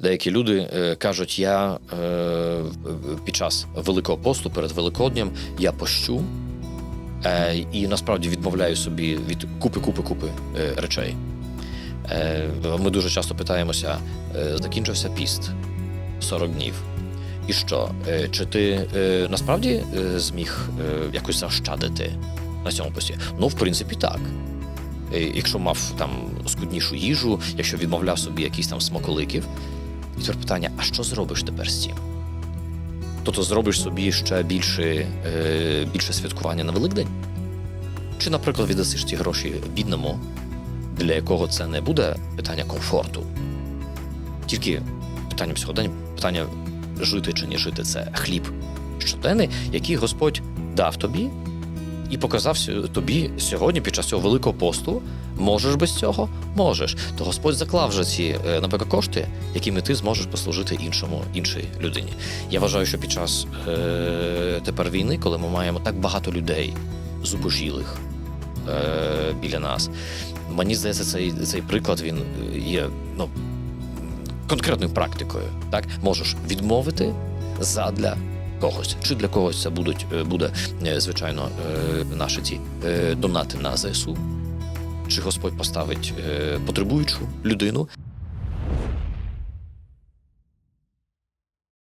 Деякі люди е, кажуть, я е, під час Великого посту перед Великоднем я пощу е, і насправді відмовляю собі від купи, купи, купи е, речей. Ми дуже часто питаємося: закінчився піст 40 днів. І що? Чи ти насправді зміг якось заощадити на цьому пості? Ну, в принципі, так. Якщо мав там скуднішу їжу, якщо відмовляв собі якісь там смаколиків, і тепер питання: а що зробиш тепер з цим? Тобто зробиш собі ще більше, е, більше святкування на Великдень? Чи, наприклад, віддасиш ці гроші бідному, для якого це не буде питання комфорту? Тільки питанням сьогодення, питання жити чи не жити це хліб щоденний, який Господь дав тобі і показав тобі сьогодні під час цього великого посту. Можеш без цього? Можеш. То Господь заклав вже ці, е, наприклад, кошти, якими ти зможеш послужити іншому іншій людині. Я вважаю, що під час е, тепер війни, коли ми маємо так багато людей зубожілих е, біля нас, мені здається, цей, цей приклад він е, є ну, конкретною практикою. Так можеш відмовити задля когось, чи для когось це будуть е, буде е, звичайно е, наші ці донати на ЗСУ. Чи Господь поставить потребуючу людину